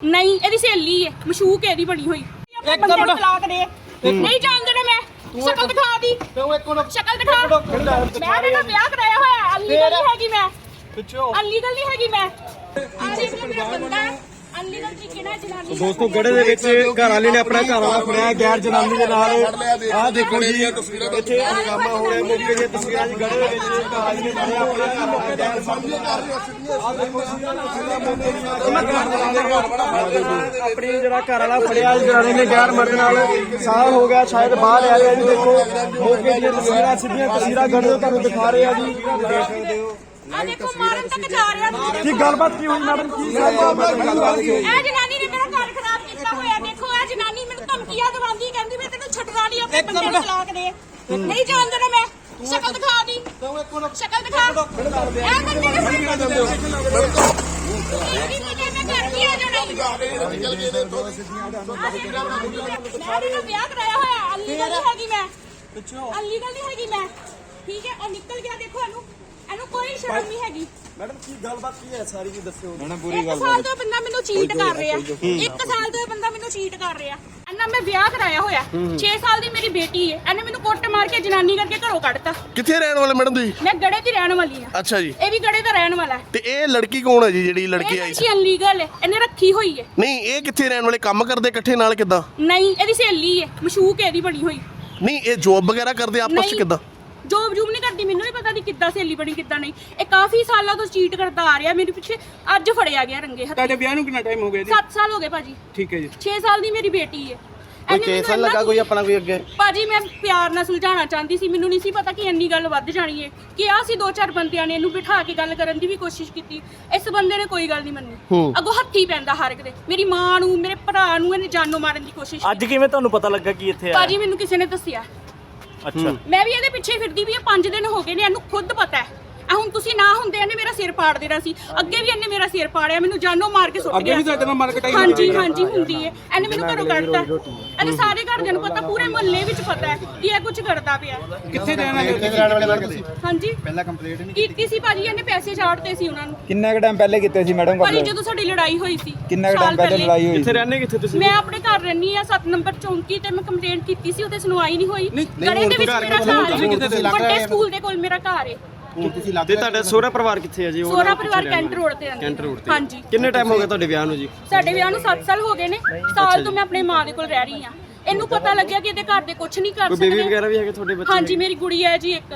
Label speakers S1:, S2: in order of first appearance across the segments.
S1: ਨਹੀਂ ਇਹਦੀ ਸਹੇਲੀ ਹੈ ਮਸ਼ੂਕ ਹੈ ਇਹਦੀ ਬਣੀ ਹੋਈ।
S2: ਇੱਕ
S1: ਬੰਦੇ ਨੂੰ
S2: ਮਿੰਟ।
S1: ਤਲਾਕ ਦੇ। ਨਹੀਂ ਜਾਣਦੇ ਨਾ ਮੈਂ ਸ਼ਕਲ ਦਿਖਾ ਦੀ।
S2: ਤੂੰ ਇੱਕ ਮਿੰਟ।
S1: ਸ਼ਕਲ ਦਿਖਾ। ਮੈਂ ਇਹਦਾ ਵਿਆਹ ਕਰਾਇਆ ਹੋਇਆ ਅਨਲੀਗਲ ਨਹੀਂ ਹੈਗੀ ਮੈਂ।
S2: ਪਿੱਛੋਂ
S1: ਅਨਲੀਗਲ ਨਹੀਂ ਹੈਗੀ ਮੈਂ। ਅਨਲੀਗਲ ਮੇਰਾ ਬੰਦਾ ਅਨਲੀਗਲ ਤਰੀਕੇ ਨਾਲ ਜਨਾਨੀ
S3: ਦੋਸਤੋ ਗੜੇ ਦੇ ਵਿੱਚ ਘਰ ਵਾਲੇ ਨੇ ਆਪਣਾ ਘਰ ਵਾਲਾ ਫੜਿਆ ਗੈਰ ਜਨਾਨੀ ਦੇ ਨਾਲ। ਆਹ ਦੇਖੋ ਜੀ ਇੱਥੇ ਹੰਗਾਮਾ ਹੋ ਰਿਹਾ ਮੌਕੇ ਦੀਆਂ ਤਸਵੀਰਾਂ ਜੀ ਗੜੇ ਦੇ ਵਿੱਚ ਘਰ ਵਾਲੇ ਨੇ ਫੜਿਆ ਆਪਣਾ ਘਰ ਵਾਲਾ। ਗੈਰ ਸਾਹਮਣੇ ਕਰ ਰਹੇ ਆਹ ਦੇਖੋ ਜੀ ਤਸਵੀਰਾਂ ਮੌਕੇ ਦੀਆਂ ਆਪਣੀ ਜਿਹੜਾ ਘਰ ਵਾਲਾ ਫੜਿਆ ਜੀ ਜਨਾਨੀ ਨੇ ਗੈਰ ਮਰਦ ਨਾਲ। ਸਾਲ ਹੋ ਗਿਆ ਸ਼ਾਇਦ ਬਾਹਰ ਆ ਗਿਆ ਜੀ ਦੇਖੋ। ਮੌਕੇ ਦੀਆਂ ਤਸਵੀਰਾਂ ਸਿੱਧੀਆਂ ਤਸਵੀਰਾਂ ਗੜੇ ਤੋਂ ਤੁਹਾਨੂੰ ਦਿਖਾ ਰਹੇ ਆ ਜੀ। ਦੇਖ ਸਕਦੇ ਹੋ
S1: ਆ ਦੇਖੋ ਮਾਰਨ ਤੱਕ ਜਾ ਰਿਹਾ ਤੁਸੀਂ
S3: ਕੀ ਗੱਲਬਾਤ ਕੀ ਹੋਈ ਮੈਡਮ? ਕੀ ਗੱਲਬਾਤ ਕੀ ਹੋਈ
S1: ਇਹ ਜਨਾਨੀ ਨੇ ਮੇਰਾ ਘਰ ਖਰਾਬ ਕੀਤਾ ਹੋਇਆ। ਦੇਖੋ ਇਹ ਜਨਾਨੀ ਮੈਨੂੰ ਧਮਕੀਆਂ ਦਵਾਉਂਦੀ ਕਹਿੰਦੀ ਮੈਂ ਤੈਨੂੰ ਛੱਡਣਾ ਨਹੀਂ ਆਪਣੇ ਬੰਦੇ ਨੂੰ ਤਲਾਕ ਦੇ। ਨਹੀਂ ਜਾਣਦਾ ਨਾ ਮੈਂ। ਸ਼ਕਲ ਦਿਖਾ ਦੀ। ਸ਼ਕਲ ਦਿਖਾ। ਇਹ ਬੰਦੇ ਨੇ ਫੜੀ ਇਹ ਬੰਦੇ ਮੈਂ ਘਰ ਕੀ ਆ ਜਾਣਾ ਮੈਂ ਇਹਦਾ ਵਿਆਹ ਕਰਾਇਆ ਹੋਇਆ। ਅਲੀਗਲ ਨਹੀਂ ਹੈਗੀ ਮੈਂ।
S2: ਪਿੱਛੋਂ
S1: ਅਲੀਗਲ ਨਹੀਂ ਹੈਗੀ ਮੈਂ। ਠੀਕ ਹੈ ਉਹ ਨਿਕਲ ਗਿਆ। ਦੇਖੋ ਇਹਨੂੰ ਸ਼ਰਮ ਨਹੀਂ ਹੈਗੀ।
S3: ਮੈਡਮ ਕੀ ਗੱਲਬਾਤ ਕੀ ਹੈ ਸਾਰੀ ਜੀ ਦੱਸਿਓ।
S1: ਇੱਕ ਸਾਲ ਤੋਂ ਇਹ ਬੰਦਾ ਮੈਨੂੰ ਚੀਟ ਕਰ ਰਿਹਾ। ਇੱਕ ਸਾਲ ਤੋਂ ਇਹ ਬੰਦਾ ਮੈਨੂੰ ਚੀਟ ਕਰ ਰਿਹਾ। ਅੰਨਾ ਮੈਂ ਵਿਆਹ ਕਰਾਇਆ ਹੋਇਆ। 6 ਸਾਲ ਦੀ ਮੇਰੀ ਬੇਟੀ ਹੈ। ਇਹਨੇ ਮੈਨੂੰ ਕੁੱਟ ਮਾਰ ਕੇ ਜਨਾਨੀ ਕਰਕੇ ਘਰੋਂ ਕੱਢਤਾ।
S4: ਕਿੱਥੇ ਰਹਿਣ ਵਾਲੇ ਮੈਡਮ ਤੁਸੀਂ?
S1: ਮੈਂ ਗੜੇ ਦੀ ਰਹਿਣ ਵਾਲੀ ਹਾਂ।
S4: ਅੱਛਾ ਜੀ।
S1: ਇਹ ਵੀ ਗੜੇ ਦਾ ਰਹਿਣ ਵਾਲਾ ਹੈ।
S4: ਤੇ ਇਹ ਲੜਕੀ ਕੌਣ ਹੈ ਜੀ ਜਿਹੜੀ ਲੜਕੀ
S1: ਇਹ
S4: ਆਈ ਸੀ?
S1: ਲੜਕੀ ਅਨਲੀਗਲ ਹੈ। ਇਹਨੇ ਰੱਖੀ ਹੋਈ ਹੈ।
S4: ਨਹੀਂ ਇਹ ਕਿੱਥੇ ਰਹਿਣ ਵਾਲੇ? ਕੰਮ ਕਰਦੇ ਇਕੱਠੇ ਨਾਲ ਕਿੱਦਾਂ?
S1: ਨਹੀਂ ਇਹਦੀ ਸਹੇਲੀ ਹੈ। ਮਸ਼ੂਕ ਹੈ ਇਹਦੀ ਬਣੀ ਹੋਈ।
S4: ਨਹੀਂ ਇਹ ਜੋਬ ਵਗੈਰਾ ਕਰਦੇ ਆਪਸ ਚ
S1: ਨਹੀਂ।
S4: ਕਿੱਦਾਂ?
S1: ਜੋਬ ਜੂਬ ਨਹੀਂ ਕਰਦੀ ਮੈਨੂੰ ਨਹੀਂ ਪਤਾ ਦੀ ਕਿੱਦਾਂ ਸਹੇਲੀ ਬਣੀ ਕਿੱਦਾਂ ਨਹੀਂ। ਇਹ ਕਾਫੀ ਸਾਲਾਂ ਤੋਂ ਚੀਟ ਕਰਦਾ ਆ ਰਿਹਾ ਮੇਰੇ ਪਿੱਛੇ ਅੱਜ ਫੜਿਆ ਗਿਆ ਰੰਗੇ ਹੱਥ।
S2: ਤੁਹਾਡੇ ਵਿਆਹ ਨੂੰ ਕਿੰਨਾ ਟਾਈਮ ਹੋ ਗਿਆ ਜੀ?
S1: 7 ਸਾਲ ਹੋ ਗਏ ਭਾਜੀ।
S2: ਠੀਕ ਹੈ ਜੀ।
S1: 6 ਸਾਲ ਦੀ ਮੇਰੀ ਬੇਟੀ ਹੈ
S3: ਕੋਈ ਕੇਸ ਲੱਗਾ ਕੋਈ ਆਪਣਾ ਕੋਈ ਅੱਗੇ?
S1: ਭਾਜੀ ਮੈਂ ਪਿਆਰ ਨਾਲ ਸੁਲਝਾਉਣਾ ਚਾਹੁੰਦੀ ਸੀ। ਮੈਨੂੰ ਨਹੀਂ ਸੀ ਪਤਾ ਕਿ ਇੰਨੀ ਗੱਲ ਵੱਧ ਜਾਣੀ ਹੈ ਕਿ ਆ ਸੀ ਦੋ ਚਾਰ ਬੰਦਿਆਂ ਨੇ ਇਹਨੂੰ ਬਿਠਾ ਕੇ ਗੱਲ ਕਰਨ ਦੀ ਵੀ ਕੋਸ਼ਿਸ਼ ਕੀਤੀ। ਇਸ ਬੰਦੇ ਨੇ ਕੋਈ ਗੱਲ ਨਹੀਂ ਮੰਨੀ। ਅੱਗੋਂ ਹੱਥੀ ਪੈਂਦਾ ਹਰ ਇੱਕ ਦੇ। ਮੇਰੀ ਮਾਂ ਨੂੰ ਮੇਰੇ ਭਰਾ ਨੂੰ ਇਹਨੇ ਜਾਨੋਂ ਮਾਰਨ ਦੀ ਕੋਸ਼ਿਸ਼
S5: ਅੱਜ ਕਿਵੇਂ ਤੁਹਾਨੂੰ ਪਤਾ ਲੱਗਾ ਕਿ ਇੱਥੇ ਆ
S1: ਭਾਜੀ ਮੈਨੂੰ ਕਿਸੇ ਨੇ ਦੱਸਿਆ।
S5: ਅੱਛਾ।
S1: ਮੈਂ ਵੀ ਇਹਦੇ ਪਿੱਛੇ ਫਿਰਦੀ ਵੀ ਇਹ 5 ਦਿਨ ਹੋ ਗਏ ਨੇ, ਇਹਨੂੰ ਖੁਦ ਪਤਾ ਹੈ। ਆ ਹੁਣ ਤੁਸੀਂ ਨਾ ਹੁੰਦੇ ਇਹਨੇ ਮੇਰਾ ਸਿਰ ਪਾੜ ਦੇਣਾ ਸੀ। ਅੱਗੇ ਵੀ ਇਹਨੇ ਮੇਰਾ ਸਿਰ ਪਾੜਿਆ ਮੈਨੂੰ ਜਾਨੋਂ ਮਾਰ ਕੇ ਸੁੱਟ
S2: ਅੱਗੇ
S1: ਗਿਆ।
S2: ਵੀ ਤੁਹਾਡੇ ਨਾਲ ਮਾਰਕਟਾਈ
S1: ਹਾਂਜੀ ਹਾਂਜੀ ਹੁੰਦੀ ਹੈ ਇਹਨੇ ਮੈਨੂੰ ਘਰੋਂ ਕੱਢਤਾ। ਇਹਨੇ ਸਾਰੇ ਘਰਦਿਆਂ ਨੂੰ ਪਤਾ ਪੂਰੇ ਮੁਹੱਲੇ ਵਿੱਚ ਪਤਾ ਹੈ ਕਿ ਇਹ ਕੁਝ ਕਰਦਾ ਪਿਆ।
S2: ਕਿੱਥੇ ਜਾਣਾ ਹੈ
S1: ਹਾਂਜੀ।
S3: ਪਹਿਲਾਂ ਕੰਪਲੀਟ ਨਹੀਂ
S1: ਕੀਤੀ ਸੀ ਭਾਜੀ ਇਹਨੇ ਪੈਸੇ ਛਾੜਤੇ ਸੀ ਉਹਨਾਂ ਨੂੰ।
S6: ਕਿੰਨਾ ਕੁ ਟਾਈਮ ਪਹਿਲੇ ਕੀਤੇ ਸੀ ਮੈਡਮ
S1: ਭਾਜੀ ਜਦੋਂ ਸਾਡੀ ਲੜਾਈ ਹੋਈ ਸੀ
S6: ਕਿੰਨਾ ਕੁ
S1: ਸਾਲ
S6: ਟਾਈਮ ਪਹਿਲੇ ਲੜਾਈ ਹੋਈ
S5: ਕਿੱਥੇ ਰਹਿੰਦੇ ਕਿੱਥੇ ਤੁਸੀਂ?
S1: ਮੈਂ ਆਪਣੇ ਘਰ ਰਹਿਣੀ ਆ 7 ਨੰਬਰ ਚੌਂਕੀ ਤੇ ਮੈਂ ਕੰਪਲੇਂਟ ਕੀਤੀ ਸੀ ਉਹਦੇ ਸੁਣਵਾਈ ਨਹੀਂ ਹੋਈ।
S2: ਨਹੀਂ,
S1: ਗੜੇ ਦੇ ਵਿੱਚ
S2: ਘਰ
S1: ਮੇਰਾ
S2: ਕਿੱਥੇ?
S1: ਘਰ
S2: ਤੁਸੀਂ ਕਿੱਥੇ?
S1: ਹੈ
S2: ਸੀ?
S1: ਵੱਡੇ ਸਕੂਲ ਦੇ ਕੋਲ ਮੇਰਾ ਘਰ ਹੈ।
S5: ਤੇ ਤੁਹਾਡਾ ਸੋਹਰਾ ਪਰਿਵਾਰ ਕਿੱਥੇ ਹੈ ਜੀ? ਉਹ
S1: ਸੋਹਰਾ ਪਰਿਵਾਰ ਕੈਂਟ ਰੋਡ ਤੇ ਰਹਿੰਦਾ
S5: ਕੈਂਟ ਰੋਡ ਤੇ।
S1: ਹਾਂਜੀ।
S5: ਕਿੰਨੇ ਟਾਈਮ ਹੋ ਗਿਆ ਤੁਹਾਡੇ ਵਿਆਹ ਨੂੰ ਜੀ?
S1: ਸਾਡੇ ਵਿਆਹ ਨੂੰ 7 ਸਾਲ ਹੋ ਗਏ ਨੇ। ਸਾਲ ਤੋਂ ਮੈਂ ਆਪਣੀ ਮਾਂ ਦੇ ਕੋਲ ਰਹਿ ਰਹੀ ਆ ਇਹਨੂੰ ਪਤਾ ਲੱਗਿਆ ਕਿ ਇਹਦੇ ਘਰ ਦੇ ਕੁਝ ਨਹੀਂ ਕਰ
S5: ਕੋਈ ਬੇਬੀ
S1: ਸਕਦੇ
S5: ਵਗੈਰਾ ਵੀ ਹੈਗੇ ਤੁਹਾਡੇ ਬੱਚੇ
S1: ਹਾਂਜੀ ਮੇਰੀ ਗੁੜੀਆ ਹੈ ਜੀ ਇੱਕ।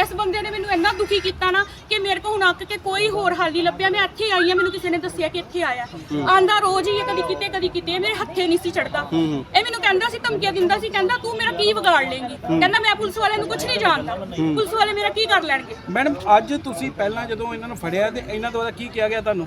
S1: ਇਸ ਬੰਦੇ ਨੇ ਮੈਨੂੰ ਇੰਨਾ ਦੁਖੀ ਕੀਤਾ ਨਾ ਕਿ ਮੇਰੇ ਕੋਲ ਹੁਣ ਅੱਕ ਕੇ ਕੋਈ ਹੋਰ ਹੱਲ ਨਹੀਂ ਲੱਭਿਆ। ਮੈਂ ਇੱਥੇ ਆਈ ਆ ਮੈਨੂੰ ਕਿਸੇ ਨੇ ਦੱਸਿਆ ਕਿ ਇੱਥੇ ਆਇਆ। ਆਂਦਾ ਰੋਜ਼ ਹੀ ਇਹ ਕਦੀ ਕਿਤੇ ਕਦੀ ਕਿਤੇ ਇਹ ਮੇਰੇ ਹੱਥੇ ਨਹੀਂ ਸੀ ਚੜਦਾ। ਇਹ ਮੈਨੂੰ ਕਹਿੰਦਾ ਸੀ ਧਮਕੀਆਂ ਦਿੰਦਾ ਸੀ ਕਹਿੰਦਾ ਤੂੰ ਮੇਰਾ ਕੀ ਵਿਗਾੜ ਲੇਂਗੀ? ਕਹਿੰਦਾ ਮੈਂ ਪੁਲਿਸ ਵਾਲਿਆਂ ਨੂੰ ਕੁਝ ਨਹੀਂ ਜਾਣਦਾ। ਪੁਲਿਸ ਵਾਲੇ ਮੇਰਾ ਕੀ ਕਰ ਲੈਣਗੇ?
S2: ਮੈਡਮ ਅੱਜ ਤੁਸੀਂ ਪਹਿਲਾਂ ਜਦੋਂ ਇਹਨਾਂ ਨੂੰ ਫੜਿਆ ਤੇ ਇਹਨਾਂ ਬਾਅਦ ਕੀ ਕਿਹਾ ਗਿਆ ਤੁਹਾਨੂੰ?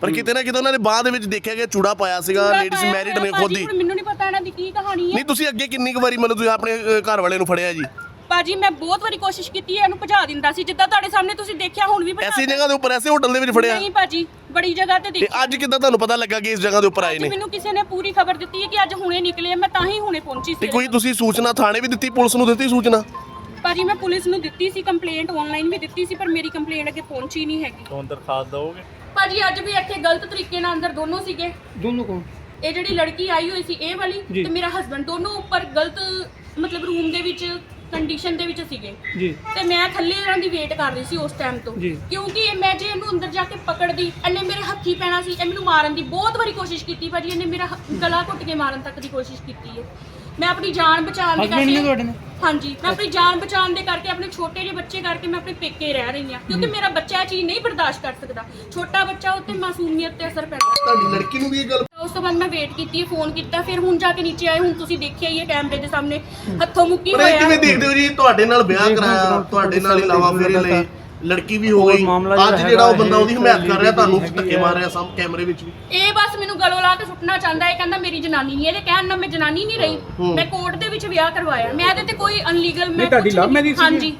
S4: ਪਰ ਕਿਤੇ ਨਾ ਕਿਤੇ ਉਹਨਾਂ ਨੇ ਬਾਹ ਦੇ ਵਿੱਚ ਦੇਖਿਆ ਗਿਆ ਚੂੜਾ ਪਾਇਆ ਸੀਗਾ ਲੇਡੀਜ਼ ਮੈਰਿਡ ਨੇ ਖੁਦ ਹੀ।
S1: ਮੈਨੂੰ ਨਹੀਂ ਪਤਾ ਇਹਨਾਂ ਦੀ ਕੀ ਕਹਾਣੀ ਹੈ।
S4: ਨਹੀਂ ਤੁਸੀਂ ਅੱਗੇ ਕਿੰਨੀ ਕੁ ਵਾਰੀ ਮਤਲਬ ਤੁਸੀਂ ਆਪਣੇ ਘਰ ਵਾਲੇ ਨੂੰ ਫੜਿਆ ਜੀ?
S1: ਭਾਜੀ ਮੈਂ ਬਹੁਤ ਵਾਰੀ ਕੋਸ਼ਿਸ਼ ਕੀਤੀ ਹੈ ਇਹਨੂੰ ਭਜਾ ਦਿੰਦਾ ਸੀ। ਜਿੱਦਾਂ ਤੁਹਾਡੇ ਸਾਹਮਣੇ ਤੁਸੀਂ ਦੇਖਿਆ ਹੁਣ ਵੀ ਭਜਾ
S4: ਐਸੀ ਜਗ੍ਹਾ ਦੇ ਉੱਪਰ ਐਸੇ ਹੋਟਲ ਦੇ ਵਿੱਚ ਫੜਿਆ।
S1: ਨਹੀਂ ਭਾਜੀ ਬੜੀ ਜਗ੍ਹਾ ਤੇ
S4: ਤੇ
S1: ਦੇਖਿਆ
S4: ਅੱਜ ਕਿੱਦਾਂ ਤੁਹਾਨੂੰ ਪਤਾ ਲੱਗਾ ਕਿ ਇਸ ਜਗ੍ਹਾ ਦੇ ਉੱਪਰ ਆਏ ਨੇ?
S1: ਮੈਨੂੰ ਕਿਸੇ ਨੇ ਪੂਰੀ ਖਬਰ ਦਿੱਤੀ ਹੈ ਕਿ ਅੱਜ ਹੁਣੇ ਨਿਕਲੇ ਆ, ਮੈਂ ਤਾਂ ਹੀ ਹੁਣੇ ਪਹੁੰਚੀ
S4: ਤੇ
S1: ਸੀ
S4: ਕੋਈ ਤੁਸੀਂ ਸੂਚਨਾ ਥਾਣੇ ਵੀ ਦਿੱਤੀ ਪੁਲਿਸ ਨੂੰ ਦਿੱਤੀ ਸੂਚਨਾ?
S1: ਭਾਜੀ ਮੈਂ ਪੁਲਿਸ ਨੂੰ ਦਿੱਤੀ ਸੀ ਕੰਪਲੇਂਟ ਆਨਲਾਈਨ ਵੀ ਦਿੱਤੀ ਸੀ ਪਰ ਮੇਰੀ ਕੰਪਲੇਂਟ ਅੱਗੇ ਪਹੁੰਚੀ ਨਹੀਂ ਹੈਗੀ।
S5: ਕੌਣ ਦਰਖਾਸਤ ਦਓਗੇ
S1: ਭਾਜੀ ਅੱਜ ਵੀ ਇੱਥੇ ਗਲਤ ਤਰੀਕੇ ਨਾਲ ਅੰਦਰ ਦੋਨੋਂ ਸੀਗੇ।
S2: ਦੋਨੋਂ ਕੋ
S1: ਇਹ ਜਿਹੜੀ ਲੜਕੀ ਆਈ ਹੋਈ ਸੀ ਇਹ ਵਾਲੀ ਤੇ ਮੇਰਾ ਹਸਬੰਡ ਦੋਨੋਂ ਉੱਪਰ ਗਲਤ ਮਤਲਬ ਰੂਮ ਦੇ ਵਿੱਚ ਕੰਡੀਸ਼ਨ ਦੇ ਵਿੱਚ ਸੀਗੇ।
S2: ਜੀ।
S1: ਤੇ ਮੈਂ ਥੱਲੇ ਇਹਨਾਂ ਦੀ ਵੇਟ ਕਰ ਰਹੀ ਸੀ ਉਸ ਟਾਈਮ ਤੋਂ।
S2: ਜੀ।
S1: ਕਿਉਂਕਿ ਇਹ ਮੈਂ ਜੇ ਇਹਨੂੰ ਅੰਦਰ ਜਾ ਕੇ ਪਕੜਦੀ ਇਹਨੇ ਮੇਰੇ ਹੱਥੀ ਪੈਣਾ ਸੀ ਇਹ ਮੈਨੂੰ ਮਾਰਨ ਦੀ ਬਹੁਤ ਵਾਰੀ ਕੋਸ਼ਿਸ਼ ਕੀਤੀ ਭਾਜੀ ਇਹਨੇ ਮੇਰਾ ਹ- ਗਲਾ ਘੁੱਟ ਕੇ ਮਾਰਨ ਤੱਕ ਦੀ ਕੋਸ਼ਿਸ਼ ਕੀਤੀ ਹੈ। ਮੈਂ ਆਪਣੀ ਜਾਨ ਬਚਾਉਣ ਦੇ
S2: Husband ਨੇ ਤੁਹਾਡੇ ਨੇ?
S1: ਹਾਂਜੀ ਮੈਂ ਆਪਣੀ ਜਾਨ ਬਚਾਉਣ ਦੇ ਕਰਕੇ ਆਪਣੇ ਛੋਟੇ ਜਿਹੇ ਬੱਚੇ ਕਰਕੇ ਮੈਂ ਆਪਣੇ ਪੇਕੇ ਰਹਿ ਰਹੀ ਹਾਂ ਕਿਉਂਕਿ ਮੇਰਾ ਬੱਚਾ ਇਹ ਚੀਜ਼ ਨਹੀਂ ਬਰਦਾਸ਼ਤ ਕਰ ਸਕਦਾ। ਛੋਟਾ ਬੱਚਾ ਉੱਤੇ ਮਾਸੂਮੀਅਤ ਤੇ ਅਸਰ ਪੈਂਦਾ।
S4: ਤੁਹਾਡੀ ਲੜਕੀ ਨੂੰ ਵੀ ਇਹ ਗੱਲ
S1: ਉਸ ਤੋਂ ਬਾਅਦ ਮੈਂ ਵੇਟ ਕੀਤੀ ਫੋਨ ਕੀਤਾ ਫਿਰ ਹੁਣ ਜਾ ਕੇ ਨੀਚੇ ਆਏ ਹੁਣ ਤੁਸੀਂ ਦੇਖਿਆ ਹੀ ਹੈ ਕੈਮਰੇ ਦੇ ਸਾਹਮਣੇ ਹੱਥੋਂ ਮੁੱਕੀ
S4: ਪਰ ਇਹ
S1: ਹੋਇਆ।
S4: ਕਿਵੇਂ ਦੇਖਦੇ ਹੋ ਜੀ ਤੁਹਾਡੇ ਨਾਲ ਵਿਆਹ ਕਰਾਇਆ ਤੁਹਾਡੇ ਨਾਲ ਇਲਾਵਾ ਫੇਰੇ ਲਈ ਲੜਕੀ ਵੀ ਹੋ ਗਈ। ਅੱਜ ਜਿਹੜਾ ਉਹ ਬੰਦਾ ਉਹਦੀ ਹਮਾਇਤ ਕਰ ਰਿਹਾ ਤੁਹਾਨੂੰ ਧੱਕੇ ਮਾਰ ਰਿਹਾ ਸਾਹਮ ਕੈਮਰੇ ਵਿੱਚ ਵੀ।
S1: ਇਹ ਬਸ ਮੈਨੂੰ ਗਲੋਂ ਲਾ ਕੇ ਸੁੱਟਣਾ ਚਾਹੁੰਦਾ ਹੈ ਕਹਿੰਦਾ ਮੇਰੀ ਜਨਾਨੀ ਨਹੀਂ ਹੈ। ਇਹਦੇ ਕਹਿਣ ਨਾਲ ਮੈਂ ਜਨਾਨੀ ਨਹੀਂ ਰਹੀ। ਮੈਂ ਕੋਰਟ ਦੇ ਵਿੱਚ ਵਿਆਹ ਕਰਵਾਇਆ। ਮੈਂ ਇਹਦੇ ਤੇ ਕੋਈ ਅਨਲੀਗਲ ਮੈਂ
S2: ਤੁਹਾਡੀ
S1: ਕੁਛ
S2: love
S1: ਨਹੀਂ-
S2: marriage ਸੀਗੀ?
S1: ਹਾਂਜੀ।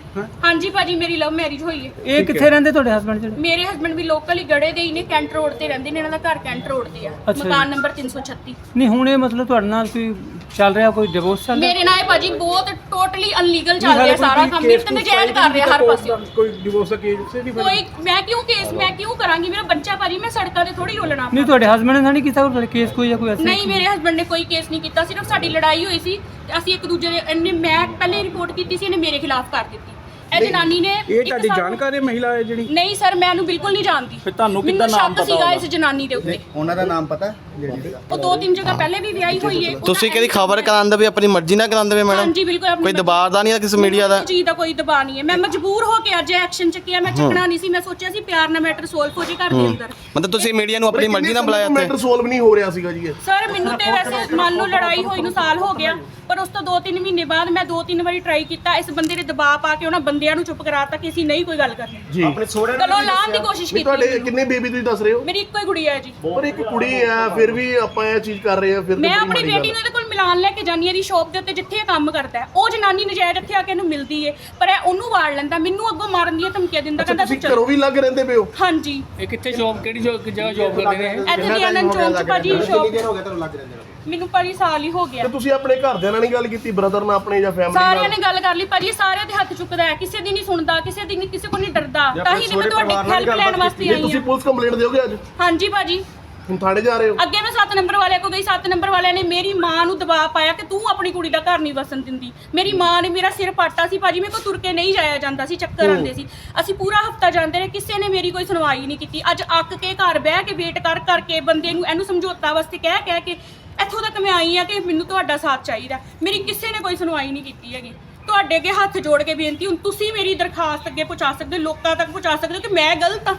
S1: ਹਾਂਜੀ ਭਾਜੀ ਮੇਰੀ ਲਵ ਮੈਰਿਜ ਹੋਈ ਹੈ।
S7: ਇਹ ਕਿੱਥੇ ਰਹਿੰਦੇ ਤੁਹਾਡੇ ਹਸਬੰਡ ਜਿਹੜੇ?
S1: ਮੇਰੇ ਹਸਬੰਡ ਵੀ ਲੋਕਲ ਹੀ ਗੜੇ ਦੇ ਹੀ ਨੇ ਕੈਂਟ ਰੋਡ ਤੇ ਰਹਿੰਦੇ ਨੇ ਇਹਨਾਂ ਦਾ ਘਰ ਕੈਂਟ ਰੋਡ ਤੇ ਆ।
S7: ਅੱਛਾ ਜੀ।
S1: ਮਕਾਨ ਨੰਬਰ 336
S7: ਨਹੀਂ ਹੁਣ ਇਹ ਮਤਲਬ ਤੁਹਾਡੇ ਨਾਲ ਕੋਈ ਚੱਲ ਰਿਹਾ ਕੋਈ ਡਿਵੋਰਸ ਚੱਲ ਰਿਹਾ?
S1: ਮੇਰੇ ਨਾਲ ਇਹ ਭਾਜੀ ਬਹੁਤ ਟੋਟਲੀ ਅਨਲੀਗਲ ਚੱਲ ਰਿਹਾ ਸਾਰਾ ਕੰਮ। ਮੇਰੇ ਤੇ ਨਜਾਇਜ਼ ਕਰ ਰਿਹਾ ਹਰ ਪਾਸੇ।
S2: ਕੋਈ ਡਿਵੋਰਸ ਦਾ ਕੇਸ ਨਹੀਂ
S1: ਕੋਈ ਮੈਂ ਕਿਉਂ ਕੇਸ ਮੈਂ ਕਿਉਂ ਕਰਾਂਗੀ? ਮੇਰਾ ਬੱਚਾ ਭਾਜੀ ਮੈਂ ਸੜਕਾਂ ਤੇ ਥੋੜੀ ਰੋਲਣਾ
S7: ਨਹੀਂ ਤੁਹਾਡੇ ਹਸਬੰਡ ਨੇ ਨਹੀਂ ਕੀਤਾ? ਕੋਈ ਕੇਸ ਕੋਈ ਜਾਂ ਕੋਈ ਐਸਾ
S1: ਨਹੀਂ ਮੇਰੇ ਹਸਬੰਡ ਨੇ ਕੋਈ ਕੇਸ ਨਹੀਂ ਕੀਤਾ। ਸਿਰਫ ਸਾਡੀ ਲੜਾਈ ਹੋਈ ਸੀ। ਤੇ ਅਸੀਂ ਇੱਕ ਦੂਜੇ ਦੇ ਇਹਨੇ ਮੈਂ ਪਹਿਲੇ ਰਿਪੋਰਟ ਕੀਤੀ ਸੀ ਇਹਨੇ ਮੇਰੇ ਖਿਲਾਫ ਕਰ ਦਿੱਤੀ। ਇਹ ਜਨਾਨੀ ਨੇ
S2: ਇਹ
S1: ਇੱਕ
S2: ਤੁਹਾਡੀ
S1: ਸਾਨੂੰ-
S2: ਜਾਣਕਾਰ ਹੈ ਮਹਿਲਾ ਹੈ ਜਿਹੜੀ?
S1: ਨਹੀਂ ਸਰ ਮੈਂ ਇਹਨੂੰ ਬਿਲਕੁਲ ਨਹੀਂ ਜਾਣਦੀ।
S2: ਫਿਰ ਤੁਹਾਨੂੰ ਕਿੱਦਾਂ ਨਾਮ
S1: ਸ਼ੱਕ
S2: ਪਤਾ
S1: ਸੀਗਾ ਇਸ ਜਨਾਨੀ ਦੇ ਉੱਤੇ।
S6: ਉਹਨਾਂ ਦਾ ਨਾਮ ਪਤਾ?
S1: ਉਹ ਦੋ ਤਿੰਨ ਜਗ੍ਹਾ ਪਹਿਲੇ ਵੀ ਵਿਆਹੀ ਹੋਈ ਹੈ।
S4: ਤੁਸੀਂ ਕਿਹਦੀ ਖਬਰ ਕਰਾਉਂਦੇ ਵੀ ਆਪਣੀ ਮਰਜ਼ੀ ਨਾਲ ਕਰਾਉਂਦੇ ਵੀ ਮੈਡਮ?
S1: ਹਾਂਜੀ ਬਿਲਕੁਲ ਆਪਣੀ
S4: ਕੋਈ ਦਬਾਅ ਦਾ ਨਹੀਂ ਹੈ ਕਿਸੇ ਮੀਡੀਆ ਦਾ?
S1: ਚੀਜ਼ ਦਾ ਕੋਈ ਦਬਾਅ ਨਹੀਂ ਹੈ। ਮੈਂ ਮਜਬੂਰ ਹੋ ਕੇ ਅੱਜ ਐਕਸ਼ਨ ਚੱਕਿਆ ਮੈਂ ਚੱਕਣਾ ਨਹੀਂ ਸੀ। ਮੈਂ ਸੋਚਿਆ ਸੀ ਪਿਆਰ ਨਾਲ ਮੈਟਰ ਸੋਲਵ ਹੋ ਜੇ ਘਰ ਦੇ ਅੰਦਰ।
S4: ਮਤਲਬ ਤੁਸੀਂ ਮੀਡੀਆ ਨੂੰ ਆਪਣੀ ਮਰਜ਼ੀ ਨਾਲ ਬੁਲਾਇਆ ਇੱਥੇ?
S3: ਮੈਟਰ ਸੋਲਵ ਨਹੀਂ ਹੋ ਰਿਹਾ ਸੀਗਾ ਜੀ ਇਹ?
S1: ਸਰ ਮੈਨੂੰ ਤੇ ਵੈਸੇ ਮੰਨ ਲਓ ਲੜਾਈ ਹੋਈ ਨੂੰ ਸਾਲ ਹੋ ਗਿਆ ਪਰ ਉਸ ਤੋਂ 2-3 ਮਹੀਨੇ ਬਾਅਦ ਮੈਂ 2-3 ਵਾਰੀ ਟਰਾਈ ਕੀਤਾ ਇਸ ਬੰਦੇ ਦੇ ਦਬਾਅ ਪਾ ਕੇ ਉਹਨਾਂ ਬੰਦਿਆਂ ਨੂੰ ਚੁੱਪ ਕਰਾਤਾ ਕਿ ਅਸੀਂ ਨਹੀਂ ਕੋਈ ਗੱਲ ਕਰਨੀ।
S3: ਜੀ।
S5: ਆਪਣੇ ਸੋਹਰੇ
S1: ਚਲੋ ਲਾਉਣ ਦੀ ਕੋਸ਼ਿਸ਼
S3: ਨਹੀਂ ਤੁਹਾਡੇ
S1: ਕੀਤੀ।
S3: ਕਿੰਨੇ ਬੇਬੀ ਤੁਸੀਂ ਦੱਸ ਰਹੇ ਹੋ?
S1: ਮੇਰੀ ਇੱਕੋ ਹੀ ਗੁੜੀਆ ਹੈ ਜੀ।
S3: ਪਰ ਇੱਕ ਕੁੜੀ ਆ ਫਿਰ ਵੀ ਆਪਾਂ ਇਹ ਚੀਜ਼ ਕਰ ਰਹੇ ਆ ਫਿਰ ਤਾਂ
S1: ਮੈਂ
S3: ਬੜੀ
S1: ਆਪਣੀ
S3: ਮਾੜੀ ਗੱਲ
S1: ਬੇਟੀ ਨੂੰ ਇਹਦੇ ਕੋਲ ਮਿਲਾਨ ਲੈ ਕੇ ਜਾਨੀ ਆ ਦੀ ਸ਼ਾਪ ਦੇ ਉੱਤੇ ਜਿੱਥੇ ਇਹ ਕੰਮ ਕਰਦਾ ਹੈ। ਉਹ ਜਨਾਨੀ ਨਜਾਇਜ਼ ਇੱਥੇ ਆ ਕੇ ਇਹਨੂੰ ਮਿਲਦੀ ਏ ਪਰ ਇਹ ਉਹਨੂੰ ਵਾੜ ਲੈਂਦਾ ਮੈਨੂੰ ਅੱਗੋਂ ਮਾਰਨ ਦੀਆਂ ਧਮਕੀਆਂ ਦਿੰਦਾ
S3: ਅੱਛਾ
S1: ਕਹਿੰਦਾ
S3: ਤੁਸੀਂ
S1: ਚੱਲ।
S3: ਘਰੋਂ ਵੀ ਲੱਗ ਰਹਿੰਦੇ ਪਏ ਹੋ?
S1: ਹਾਂਜੀ।
S2: ਇਹ ਕਿੱਥੇ ਜੌਬ ਕਿਹੜੀ ਜੌਬ ਜਗ੍ਹਾ ਜੌਬ ਕਰਦੇ ਨੇ?
S1: ਇੱਥੇ ਦੀ ਆਨੰਦ ਚੌਂਕ 'ਚ ਭਾਜੀ ਸ਼ਾਪ
S6: ਹੋ। ਗਿਆ ਤੁਹਾਨੂੰ ਲੱਗ ਰਿਹਾ
S1: ਮੈਨੂੰ ਭਾਜੀ ਸਾਲ ਹੀ ਹੋ ਗਿਆ।
S3: ਤੇ ਤੁਸੀਂ ਆਪਣੇ ਘਰਦਿਆਂ ਨਾਲ ਨਹੀਂ ਗੱਲ ਕੀਤੀ ਬ੍ਰਦਰ ਨਾਲ ਆਪਣੇ ਜਾਂ ਫੈਮਿਲੀ
S1: ਸਾਰਿਆਂ
S3: ਨਾਲ?
S1: ਨੇ ਗੱਲ ਕਰ ਲਈ ਭਾਜੀ ਸਾਰਿਆਂ ਦੇ ਹੱਥ ਚੁੱਕਦਾ ਹੈ ਕਿਸੇ ਦੀ ਨਹੀਂ ਸੁਣਦਾ ਕਿਸੇ ਦੀ ਨਹੀਂ ਕਿਸੇ ਕੋਲ ਨਹੀਂ ਡਰਦਾ। ਤਾਂ ਹੀ ਤੇ ਮੈਂ ਤੁਹਾਡੀ ਹੈਲਪ ਲੈਣ ਵਾਸਤੇ
S3: ਜੇ
S1: ਆਈ
S3: ਤੁਸੀਂ
S1: ਹਾਂ
S3: ਪੁਲਿਸ ਕੰਪਲੇਂਟ ਦਿਓਗੇ ਅੱਜ?
S1: ਹਾਂਜੀ ਭਾਜੀ।
S3: ਹੁਣ ਥਾਣੇ ਜਾ ਰਹੇ ਹੋ?
S1: ਅੱਗੇ ਮੈਂ 7 ਨੰਬਰ ਵਾਲਿਆਂ ਕੋਲ ਗਈ 7 ਨੰਬਰ ਵਾਲਿਆਂ ਨੇ ਮੇਰੀ ਮਾਂ ਨੂੰ ਦਬਾਅ ਪਾਇਆ ਕਿ ਤੂੰ ਆਪਣੀ ਕੁੜੀ ਦਾ ਘਰ ਨਹੀਂ ਵਸਣ ਦਿੰਦੀ। ਮੇਰੀ ਮਾਂ ਨੇ ਮੇਰਾ ਸਿਰ ਪਾਟਾ ਸੀ ਭਾਜੀ ਮੇਰੇ ਕੋਲ ਤੁਰ ਕੇ ਨਹੀਂ ਜਾਇਆ ਜਾਂਦਾ ਸੀ ਚੱਕਰ ਆਉਂਦੇ ਸੀ। ਅਸੀਂ ਪੂਰਾ ਹਫਤਾ ਜਾਂਦੇ ਰਹੇ ਕਿਸੇ ਨੇ ਮੇਰੀ ਕੋਈ ਸੁਣਵਾਈ ਨਹੀਂ ਕੀਤੀ। ਅੱਜ ਅੱਕ ਕੇ ਘਰ ਬਹਿ ਕੇ ਵੇਟ ਕਰ ਕਰਕੇ ਬੰਦੇ ਨੂੰ ਇਹਨੂੰ ਸਮਝੌਤਾ ਵਾਸਤੇ ਕਹਿ ਕਹਿ ਕੇ ਇੱਥੋਂ ਤੱਕ ਮੈਂ ਆਈ ਆ ਕਿ ਮੈਨੂੰ ਤੁਹਾਡਾ ਸਾਥ ਚਾਹੀਦਾ ਮੇਰੀ ਕਿਸੇ ਨੇ ਕੋਈ ਸੁਣਵਾਈ ਨਹੀਂ ਕੀਤੀ ਹੈਗੀ। ਤੁਹਾਡੇ ਅੱਗੇ ਹੱਥ ਜੋੜ ਕੇ ਬੇਨਤੀ ਹੁਣ ਤੁਸੀਂ ਮੇਰੀ ਦਰਖਾਸਤ ਅੱਗੇ ਪਹੁੰਚਾ ਸਕਦੇ ਹੋ, ਲੋਕਾਂ ਤੱਕ ਪਹੁੰਚਾ ਸਕਦੇ ਹੋ ਕਿ ਮੈਂ ਗਲਤ ਹਾਂ।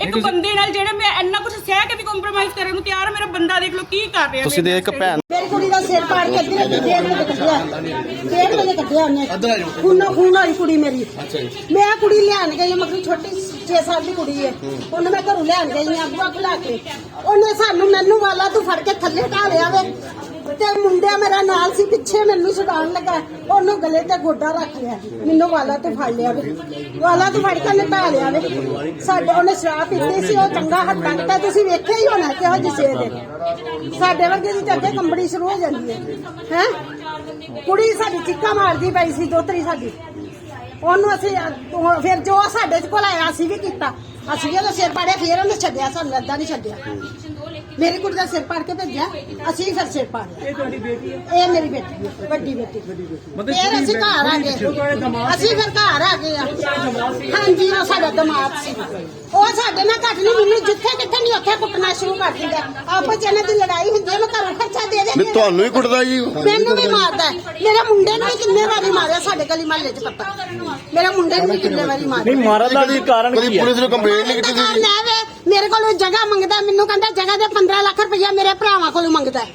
S1: ਇੱਕ ਬੰਦੇ ਨਾਲ ਜਿਹੜਾ ਮੈਂ ਇੰਨਾ ਕੁਝ ਸਹਿ ਕੇ ਵੀ ਕੰਪਰੋਮਾਈਜ਼ ਕਰਨ ਨੂੰ ਤਿਆਰ ਹਾਂ, ਮੇਰਾ ਬੰਦਾ ਦੇਖ ਲਓ ਕੀ ਕਰ ਰਿਹਾ
S4: ਤੁਸੀਂ ਦੇ ਇੱਕ ਭੈਣ
S8: ਮੇਰੀ ਕੁੜੀ ਦਾ ਸਿਰ ਪਾੜ ਕੇ ਅੱਧੇ ਵਜੇ ਡੇਢ ਵਜੇ ਕੱਢਿਆ। ਡੇਢ ਵਜੇ ਕੱਢਿਆ ਉਹਨੇ। ਖੂਨੋ ਖੂਨ ਹੋਈ ਕੁੜੀ ਮੇਰੀ। ਮੈਂ ਕੁੜੀ ਲਿਆਣ ਗਈ ਮਗਰ ਛੋਟੀ 6 ਸਾਲ ਦੀ ਕੁੜੀ ਹੈ। ਉਹਨੂੰ ਮੈਂ ਘਰੋਂ ਲਿਆਣ ਗਈ ਆ ਅੱਗੋਂ ਖਿਲਾ ਕੇ। ਉਹਨੇ ਸਾਨੂੰ ਮੈਨੂੰ ਵਾਲਾ ਤੂੰ ਫੜ ਕੇ ਥੱਲੇ ਢਾ ਲਿਆ ਵੇ। ਤੇ ਮੁੰਡਾ ਮੇਰਾ ਨਾਲ ਸੀ, ਪਿੱਛੇ ਮੈਨੂੰ ਛਡਾਉਣ ਲੱਗਾ। ਉਹਨੂੰ ਗਲੇ ਤੇ ਗੋਡਾ ਰੱਖ ਲਿਆ ਮੈਨੂੰ ਵਾਲਾ ਤੂੰ ਫੜ ਲਿਆ ਵੇ। ਵਾਲਾ ਤੂੰ ਫੜ ਕੇ ਉਹਨੇ ਲਿਆ ਵੇ। ਸਾਡੇ ਉਹਨੇ ਸ਼ਰਾਬ ਪੀਤੀ ਸੀ, ਉਹ ਚੰਗਾ ਹੱਟਾ ਕੀਤਾ ਤੁਸੀਂ ਵੇਖਿਆ ਹੀ ਹੋਣਾ ਕਿਹੋ ਜਿਹੀ ਸੇਧ ਹੈ। ਸਾਡੇ ਵਰਗੇ ਦੀ ਤਾਂ ਅੱਗੇ ਕੰਬੜੀ ਸ਼ੁਰੂ ਹੋ ਜਾਂਦੀ ਹੈ। ਹੈ? ਕੁੜੀ ਸਾਡੀ ਚਿੱਕਾ ਮਾਰਦੀ ਪਈ ਸੀ, ਦੋਤਰੀ ਸਾਡੀ। ਉਹਨੂੰ ਅਸੀਂ ਫਿਰ ਜੋ ਸਾਡੇ ਕੋਲ ਆਇਆ, ਅਸੀਂ ਵੀ ਕੀਤਾ। ਅਸੀਂ ਉਹਦਾ ਸਿਰ ਪਾੜਿਆ, ਫਿਰ ਉਹਨੇ ਛੱਡਿਆ, ਸਾਨੂੰ ਏਦਾਂ ਨਹੀਂ ਛੱਡਿਆ। ਮੇਰੀ ਕੁੜੀ ਦਾ ਸਿਰ ਪਾੜ ਕੇ ਭੇਜਿਆ। ਅਸੀਂ ਫਿਰ ਸਿਰ ਪਾੜਿਆ
S7: ਇਹ ਤੁਹਾਡੀ ਬੇਟੀ ਹੈ?
S8: ਇਹ ਮੇਰੀ ਬੇਟੀ ਹੈ ਵੱਡੀ ਬੇਟੀ। ਫਿਰ ਅਸੀਂ ਘਰ ਆ ਗਏ। ਅਸੀਂ ਫਿਰ ਘਰ ਆ ਗਏ ਆ। ਹਾਂਜੀ ਉਹ ਸਾਡਾ ਦਮਾਦ ਸੀ। ਉਹ ਸਾਡੇ ਨਾਲ ਘੱਟ ਨਹੀਂ ਮੈਨੂੰ ਜਿੱਥੇ ਕਿੱਥੇ ਨਹੀਂ ਉੱਥੇ ਕੁੱਟਣਾ ਸ਼ੁਰੂ ਕਰ ਦਿੰਦਾ। ਆਪਸ ਚ ਇਹਨਾਂ ਦੀ ਲੜਾਈ ਹੁੰਦੀ ਹੈ ਮੈਂ ਘਰੋਂ ਖਰਚਾ ਦੇ ਦੇ
S3: ਨਹੀਂ ਤੁਹਾਨੂੰ ਹੀ ਕੁੱਟਦਾ ਜੀ।
S8: ਮੈਨੂੰ ਵੀ ਮਾਰਦਾ ਹੈ। ਮੇਰੇ ਮੁੰਡੇ ਨੂੰ ਵੀ ਕਿੰਨੇ ਵਾਰੀ ਮਾਰਿਆ ਸਾਡੇ ਗਲੀ ਮਹੱਲੇ 'ਚ ਪਤਾ। ਮੇਰੇ ਮੁੰਡੇ ਨੂੰ ਵੀ ਕਿੰਨੇ ਵਾਰੀ ਮਾਰਿਆ।
S5: ਨਹੀਂ ਮਾਰਨ ਦਾ ਵੀ ਕਾਰਨ
S3: ਕਦੀ
S5: ਕੀ ਹੈ?
S3: ਪੁਲਿਸ ਨੂੰ ਕੰਪਲੇਂਟ ਨਹੀਂ ਕੀਤੀ ਤੁਸੀਂ?
S8: ਲੈ ਵੇ ਮੇਰੇ ਕੋਲੋਂ ਜਗ੍ਹਾ ਮੰਗਦਾ, ਮੈਨੂੰ ਕਹਿੰਦਾ ਜਗ੍ਹਾ ਦੇ 15 ਲੱਖ ਰੁਪਇਆ ਮੇਰੇ ਭਰਾਵਾਂ ਕੋਲੋਂ ਮੰਗਦਾ।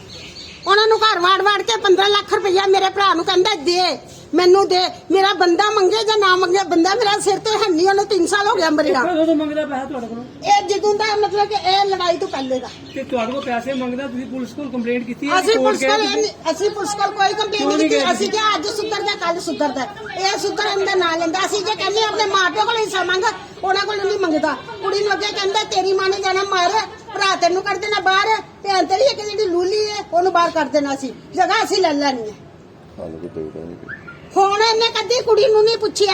S8: ਉਹਨਾਂ ਨੂੰ ਘਰ ਵਾੜ ਵਾੜ ਕੇ 15 ਲੱਖ ਰੁਪਇਆ ਮੇਰੇ ਭਰਾ ਨੂੰ ਕਹਿੰਦਾ ਦੇ। ਮੈਨੂੰ ਦੇ ਮੇਰਾ ਬੰਦਾ ਮੰਗੇ ਜਾਂ ਨਾ ਮੰਗੇ ਬੰਦਾ ਮੇਰਾ ਸਿਰ ਤੇ ਹੈ ਨਹੀਂ ਉਹਨੂੰ 3 ਸਾਲ ਹੋ ਗਿਆ ਮਰਿਆ
S7: ਕਦੋਂ ਮੰਗਦਾ ਪੈਸਾ ਤੁਹਾਡੇ ਕੋਲੋਂ?
S8: ਇਹ ਜਦੋਂ ਦਾ ਮਤਲਬ ਕਿ ਇਹ ਲੜਾਈ ਤੋਂ ਪਹਿਲੇ ਦਾ।
S7: ਤੇ ਤੁਹਾਡੇ ਕੋਲ ਪੈਸੇ ਮੰਗਦਾ ਤੁਸੀਂ ਪੁਲਿਸ ਕੋਲ ਕੰਪਲੇਂਟ ਕੀਤੀ ਹੈ
S8: ਅਸੀਂ ਪੁਲਿਸ ਕੋਲ? ਇਹ- ਅਸੀਂ ਪੁਲਿਸ ਕੋਲ ਕੋਈ ਕੰਪਲੇਂਟ ਨਹੀਂ ਕੀਤੀ? ਅਸੀਂ ਕਿਹਾ ਅੱਜ ਸੁਧਰਦਾ ਕੱਲ ਸੁਧਰਦਾ। ਇਹ ਸੁਧਰਨ ਦਾ ਨਾਂ ਲੈਂਦਾ। ਅਸੀਂ ਜੇ ਕਹਿੰਦੇ ਆਪਣੇ ਮਾਪਿਓ ਕੋਲ ਹਿੱਸਾ ਮੰਗ ਉਹਨਾਂ ਕੋਲ ਨਹੀਂ ਮੰਗਦਾ। ਕੁੜੀ ਨੂੰ ਅੱਗੇ ਕਹਿੰਦਾ ਤੇਰੀ ਮਾਂ ਨੇ ਜਾਣਾ ਮਾਰ ਭਰਾ ਤੈਨੂੰ ਕੱਢ ਦੇਣਾ ਬਾਹਰ ਭੈਣ ਤੇਰੀ ਇੱਕ ਜਿਹੜੀ ਲੂਲੀ ਹੈ ਉਹਨੂੰ ਬਾਹਰ ਕੱਢ ਦੇਣਾ ਸੀ ਜਗ੍ਹਾ ਅਸੀਂ ਲੈ ਲੈਣੀ ਹੈ। ਹੁਣ ਇਹਨੇ ਕਦੀ ਕੁੜੀ ਨੂੰ ਨਹੀਂ ਪੁੱਛਿਆ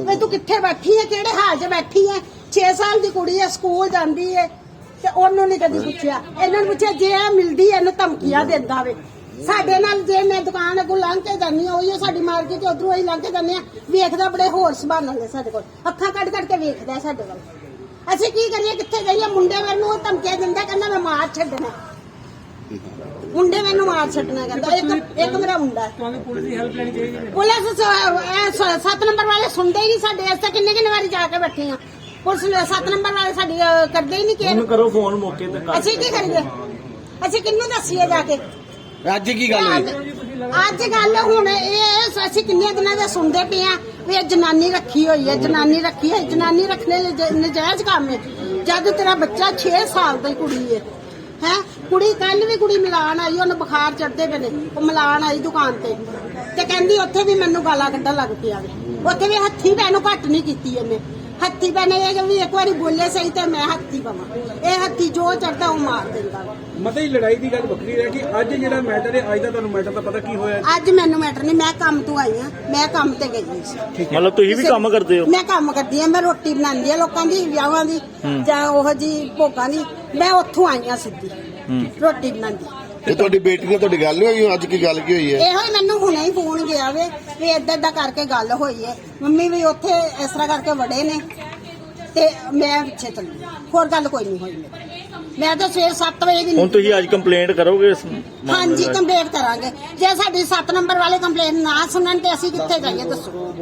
S8: ਵੀ ਤੂੰ ਕਿੱਥੇ ਬੈਠੀ ਹੈ ਕਿਹੜੇ ਹਾਲ 'ਚ ਬੈਠੀ ਹੈ? 6 ਸਾਲ ਦੀ ਕੁੜੀ ਹੈ ਸਕੂਲ ਜਾਂਦੀ ਹੈ ਤੇ ਉਹਨੂੰ ਨਹੀਂ ਕਦੀ ਪੁੱਛਿਆ। ਇਹਨਾਂ ਨੂੰ ਪੁੱਛਿਆ ਜੇ ਇਹ ਮਿਲਦੀ ਹੈ, ਇਹਨੂੰ ਧਮਕੀਆਂ ਦਿੰਦਾ ਵੇ। ਸਾਡੇ ਨਾਲ ਜੇ ਮੈਂ ਦੁਕਾਨ ਅੱਗੋਂ ਲੰਘ ਕੇ ਜਾਂਦੀ ਹਾਂ ਉਹੀ ਸਾਡੀ ਮਾਰਕੀਟ ਉਧਰੋਂ ਹੀ ਲੰਘ ਕੇ ਜਾਂਦੇ ਆ ਵੇਖਦਾ ਬੜੇ ਹੋਰ ਨਾਲ ਹੈ ਸਾਡੇ ਕੋਲ। ਅੱਖਾਂ ਕੱਢ ਕੱਢ ਕੇ ਵੇਖਦਾ ਸਾਡੇ ਵੱਲ। ਅਸੀਂ ਕੀ ਕਰੀਏ ਕਿੱਥੇ ਜਾਈਏ? ਮੁੰਡੇ ਮੈਨੂੰ ਉਹ ਧਮਕੀਆਂ ਦਿੰਦਾ ਕਹਿੰਦਾ ਮੈਂ ਮਾਰ ਛੱਡਣਾ। ਮੁੰਡੇ ਮੈਨੂੰ ਮਾਰ ਛੱਡਣਾ ਕਹਿੰਦਾ। ਇੱਕ ਇੱਕ ਮੇਰਾ ਮੁੰਡਾ ਹੈ।
S7: ਤੁਹਾਨੂੰ ਪੁਲਿਸ ਦੀ ਹੈਲਪ ਲੈਣੀ ਚਾਹੀਦੀ ਹੈ।
S8: ਪੁਲਿਸ ਸ- ਇਹ ਸ- ਸੱਤ ਨੰਬਰ ਵਾਲੇ ਸੁਣਦੇ ਹੀ ਨਹੀਂ ਸਾਡੇ ਅਸੀਂ ਕਿੰਨੇ ਕਿੰਨੇ ਵਾਰੀ ਜਾ ਕੇ ਬੈਠੇ ਆ ਪੁਲਿਸ ਨੇ ਸੱਤ ਨੰਬਰ ਵਾਲੇ ਸਾਡੀ ਅਹ, ਕਰਦੇ ਹੀ ਨਹੀਂ
S5: ਉਹਨੂੰ
S8: ਕੇਅਰ
S5: ਕਰੋ ਫੋਨ ਮੌਕੇ ਤੇ ਕਰ
S8: ਅਸੀਂ ਕੀ ਕਰੀਏ? ਅਸੀਂ ਕਿੰਨੂੰ ਦੱਸੀਏ ਜਾ ਕੇ?
S3: ਅੱਜ ਕੀ ਗੱਲ ਹੋਈ?
S8: ਅੱਜ ਗੱਲ ਹੁਣ ਇਹ ਅਸੀਂ ਕਿੰਨੇ ਦਿਨਾਂ ਦੇ ਸੁਣਦੇ ਪਏ ਆ ਵੀ ਇਹ ਜਨਾਨੀ ਰੱਖੀ ਹੋਈ ਹੈ ਜਨਾਨੀ ਰੱਖੀ ਹੈ। ਜਨਾਨੀ ਰੱਖਣੇ ਨਜਾਇਜ਼ ਕੰਮ ਹੈ। ਜਦ ਤੇਰਾ ਬੱਚਾ 6 ਸਾਲ ਦੀ ਕੁੜੀ ਹੈ ਹੈ? ਕੁੜੀ ਕੱਲ ਵੀ ਕੁੜੀ ਮਿਲਾਨ ਆਈ ਉਹਨੂੰ ਬੁਖਾਰ ਚੜਦੇ ਪਏ ਨੇ। ਉਹ ਮਿਲਾਨ ਆਈ ਦੁਕਾਨ ਤੇ। ਤੇ ਕਹਿੰਦੀ ਉੱਥੇ ਵੀ ਮੈਨੂੰ ਗਾਲਾਂ ਕੱਢਣ ਲੱਗ ਪਿਆ ਵੇ। ਉੱਥੇ ਵੀ ਹੱਥੀ ਪੈ ਨੂੰ ਘੱਟ ਨਹੀਂ ਕੀਤੀ ਇਹਨੇ ਹੱਥੀ ਨੇ ਇਹ ਵੀ ਇੱਕ ਵਾਰੀ ਬੋਲੇ ਸਹੀ ਤੇ ਮੈਂ ਹੱਥੀ ਪਵਾਂ। ਇਹ ਹੱਥੀ ਜੋ ਚੜਦਾ ਉਹ ਮਾਰ ਦਿੰਦਾ ਵਾ।
S2: ਮਤਲਬ ਇਹ ਲੜਾਈ ਦੀ ਗੱਲ ਵੱਖਰੀ ਹੈ ਕਿ ਅੱਜ ਜਿਹੜਾ ਮੈਟਰ ਹੈ ਅੱਜ ਦਾ ਤੁਹਾਨੂੰ ਮੈਟਰ ਦਾ ਪਤਾ ਕੀ ਹੋਇਆ
S8: ਅੱਜ ਮੈਨੂੰ ਮੈਟਰ ਨਹੀਂ ਮੈਂ ਕੰਮ ਤੋਂ ਆਈ ਆ ਮੈਂ ਕੰਮ ਤੇ ਗਈ ਸੀ।
S5: ਮਤਲਬ ਤੁਸੀਂ ਵੀ ਕੰਮ ਕਰਦੇ ਹੋ?
S8: ਮੈਂ ਕੰਮ ਕਰਦੀ ਆ ਮੈਂ ਰੋਟੀ ਬਣਾਉਂਦੀ ਆ ਲੋਕਾਂ ਦੀ ਵਿਆਹਾਂ ਦੀ ਜਾਂ ਉਹ ਜੀ ਭੋਗਾਂ ਦੀ। ਮੈਂ ਉੱਥੋਂ ਆਈ ਆ ਸਿੱਧੀ। ਰੋਟੀ ਬਣਾਉਂਦੀ।
S4: ਇਹ ਤੁਹਾਡੀ ਬੇਟੀ ਨਾਲ ਤੁਹਾਡੀ ਗੱਲ ਨਹੀਂ ਹੋਈ ਅੱਜ ਕੀ ਗੱਲ ਕੀ ਹੋਈ ਹੈ?
S8: ਇਹੋ ਹੀ ਮੈਨੂੰ ਹੁਣੇ ਹੀ ਫੋਨ ਗਿਆ ਵੇ ਵੀ ਏਦਾਂ ਏਦਾਂ ਕਰਕੇ ਗੱਲ ਹੋਈ ਹੈ। ਮੰਮੀ ਵੀ ਉੱਥੇ ਇਸ ਤਰ੍ਹਾਂ ਕਰਕੇ ਵੜੇ ਨੇ ਤੇ ਮੈਂ ਪਿੱਛੇ ਚੱਲੀ ਹੋਰ ਗੱਲ ਕੋਈ ਨਹੀਂ ਹੋਈ ਮੇਰੀ ਮੈਂ ਤਾਂ ਸਵੇਰ 7 ਵਜੇ ਦੀ
S5: ਹੁਣ ਤੁਸੀਂ ਅੱਜ ਕੰਪਲੇਂਟ ਕਰੋਗੇ ਇਸ ਮਾਮਲੇ
S8: ਹਾਂਜੀ
S5: ਦਾ?
S8: ਕੰਪਲੇਂਟ ਕਰਾਂਗੇ। ਜੇ ਸਾਡੀ 7 ਨੰਬਰ ਵਾਲੇ ਕੰਪਲੇਂਟ ਨਾ ਸੁਣਨ ਤੇ ਅਸੀਂ ਕਿੱਥੇ ਜਾਈਏ ਦੱਸੋ।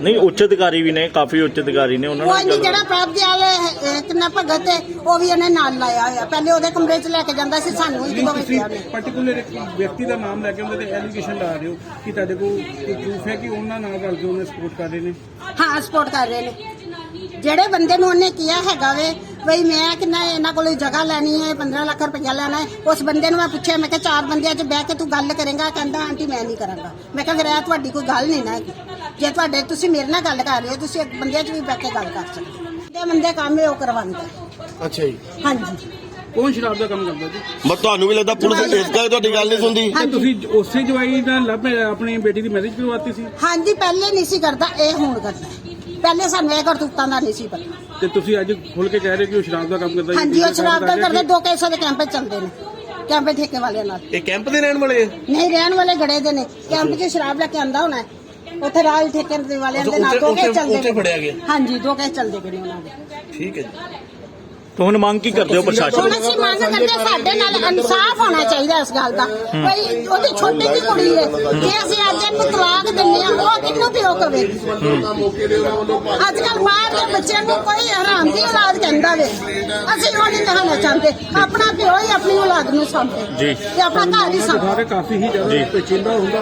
S5: ਨਹੀਂ ਉੱਚ ਅਧਿਕਾਰੀ ਵੀ ਨੇ ਕਾਫੀ ਉੱਚ ਅਧਿਕਾਰੀ ਨੇ ਉਹਨਾਂ
S8: ਕੋਈ
S5: ਨਾਲ
S8: ਨਹੀਂ
S5: ਗੱਲ-
S8: ਜਿਹੜਾ ਪ੍ਰਭ ਵਾਲੇ ਕਿੰਨਾ ਭਗਤ ਹੈ ਉਹ ਵੀ ਇਹਨੇ ਨਾਲ ਲਾਇਆ ਹੋਇਆ। ਪਹਿਲੇ ਉਹਦੇ ਕਮਰੇ 'ਚ ਲੈ ਕੇ ਜਾਂਦਾ ਸੀ ਸਾਨੂੰ ਇੱਕ ਦੋ
S2: ਤੁਸੀਂ
S8: ਉਹਨੇ
S2: ਪਾਰਟਿਕੂਲਰ ਇੱਕ ਵਿਅਕਤੀ ਦਾ ਨਾਮ ਲੈ ਕੇ ਉਹਦੇ ਤੇ ਐਲੀਗੇਸ਼ਨ ਲਾ ਰਹੇ ਹੋ ਕਿ ਤੁਹਾਡੇ ਕੋਲ ਕੋਈ ਪ੍ਰੂਫ ਹੈ ਕਿ ਉਹਨਾਂ ਨਾਲ ਰਲ ਕੇ ਉਹਨੇ ਸਪੋਰਟ ਕਰ ਰਹੇ ਨੇ?
S8: ਹਾਂ ਸਪੋਰਟ ਕਰ ਰਹੇ ਨੇ। ਜਿਹੜੇ ਬੰਦੇ ਨੂੰ ਉਹਨੇ ਕਿਹਾ ਹੈਗਾ ਵੇ ਬਈ ਮੈਂ ਕਿੰਨਾ ਇਹਨਾਂ ਕੋਲੋਂ ਜਗ੍ਹਾ ਲੈਣੀ ਹੈ 15 ਲੱਖ ਰੁਪਇਆ ਲੈਣਾ ਹੈ। ਉਸ ਬੰਦੇ ਨੂੰ ਮੈਂ ਪੁੱਛਿਆ ਮੈਂ ਕਿਹਾ ਚਾਰ ਬੰਦਿਆਂ 'ਚ ਬਹਿ ਕੇ ਤੂੰ ਗੱਲ ਕਰੇਗਾ ਕਹਿੰਦਾ ਆਂਟੀ ਮੈਂ ਨਹੀਂ ਕਰਾਂਗਾ। ਮੈਂ ਕਿਹਾ ਫਿਰ ਇਹ ਤੁਹਾਡੀ ਕੋਈ ਗੱਲ ਨਹੀਂ ਨਾ ਹੈਗੀ। ਜੇ ਤੁਹਾਡੇ ਤੁਸੀਂ ਮੇਰੇ ਨਾਲ ਗੱਲ ਕਰ ਰਹੇ ਹੋ ਤੁਸੀਂ ਇੱਕ ਬੰਦਿਆਂ 'ਚ ਵੀ ਬਹਿ ਕੇ ਗੱਲ ਕਰ ਸਕਦੇ ਹੋ। ਜਿਹੜੇ ਬੰਦੇ ਕੰਮ ਹੈ ਉਹ ਕਰਵਾਉਂਦਾ
S4: ਅੱਛਾ ਜੀ।
S8: ਹਾਂਜੀ।
S2: ਕੌਣ ਸ਼ਰਾਬ ਦਾ ਕੰਮ ਕਰਦਾ ਜੀ?
S4: ਬਸ ਤੁਹਾਨੂੰ ਵੀ ਲੱਗਦਾ ਪੁਲਿਸ ਇਸ ਕਰਕੇ ਤੁਹਾਡੀ ਗੱਲ ਨਹੀਂ ਸੁਣਦੀ।
S2: ਤੇ ਤੁਸੀਂ ਉਸੇ ਜਵਾਈ ਨਾਲ ਲਵ ਆਪਣੀ ਬੇਟੀ ਦੀ ਮੈਰਿਜ ਕਰਵਾਤੀ ਸੀ?
S8: ਹਾਂਜੀ ਪਹਿਲੇ ਨਹੀਂ ਸੀ ਕਰਦਾ ਇਹ ਹੁਣ ਕਰਦਾ। ਪਹਿਲੇ ਸਾਨੂੰ ਇਹ ਕਰਤੂਤਾਂ ਦਾ ਨਹੀਂ ਸੀ ਪਤਾ।
S2: ਤੇ ਤੁਸੀਂ ਅੱਜ ਖੁੱਲ ਕੇ ਕਹਿ ਰਹੇ ਕਿ ਉਹ ਸ਼ਰਾਬ ਦਾ ਕੰਮ ਕਰਦਾ।
S8: ਹਾਂਜੀ ਉਹ ਸ਼ਰਾਬ ਦਾ ਕਰਦੇ ਦੋ ਕੇਸਾਂ ਦੇ ਕੈਂਪ ਚੱਲਦੇ ਨੇ। ਕੈਂਪ ਠੇਕੇ ਵਾਲਿਆਂ ਨਾਲ।
S4: ਇਹ ਕੈਂਪ ਦੇ ਰਹਿਣ ਵਾਲੇ
S8: ਨਹੀਂ ਰਹਿਣ ਵਾਲੇ ਗੜੇ ਦੇ ਨੇ। ਕੈਂਪ 'ਚ ਸ਼ਰਾਬ ਲੈ ਕੇ ਆਂਦਾ ਹੋਣਾ ਹੈ। ਉੱਥੇ ਰਾਜ ਠੇਕੇ ਦੇ ਵਾਲਿਆਂ ਦੇ ਨਾਲ ਦੋ ਕੇਸ
S4: ਉੱਥੇ-
S8: ਚੱਲਦੇ
S4: ਉੱਥੇ ਫੜਿਆ ਗਿਆ।
S8: ਹਾਂਜੀ ਦੋ ਕੇਸ ਚੱਲਦੇ ਪਏ ਨੇ ਉਹਨਾਂ ਦੇ।
S4: ਠੀਕ ਹੈ ਜੀ।
S5: ਤਾਂ ਹੁਣ ਮੰਗ ਕੀ ਕਰਦੇ ਹੋ ਪ੍ਰਸ਼ਾਸਨ
S8: ਹੁਣ ਅਸੀਂ ਮੰਗ ਕਰਦੇ ਸਾਡੇ ਨਾਲ ਇਨਸਾਫ ਹੋਣਾ ਚਾਹੀਦਾ ਇਸ ਗੱਲ ਦਾ। ਕੋਈ ਉਹਦੀ ਛੋਟੀ ਜਿਹੀ ਕੁੜੀ ਹੈ ਜੇ ਅਸੀਂ ਅੱਜ ਇਹਨੂੰ ਤਲਾਕ ਦਿੰਦੇ ਆ ਉਹ ਕਿੰਨੂੰ ਪਿਓ ਕਵੇਗੀ ਅੱਜ ਕੱਲ ਬਾਹਰ ਦੇ ਬੱਚਿਆਂ ਨੂੰ ਕੋਈ ਹਰਾਮ ਦੀ ਔਲਾਦ ਕਹਿੰਦਾ ਵੇ। ਅਸੀਂ ਉਹ ਨਹੀਂ ਕਹਾਣਾ ਚਾਹੁੰਦੇ। ਆਪਣਾ ਪਿਓ ਹੀ ਆਪਣੀ ਔਲਾਦ ਨੂੰ ਸਾਂਭੇ
S5: ਜੀ।
S8: ਤੇ ਆਪਣਾ ਘਰ ਹੀ ਸਾਂਭੇ
S2: ਕਾਫੀ ਹੀ ਜ਼ਿਆਦਾ ਪੇਚੀਦਾ ਹੁੰਦਾ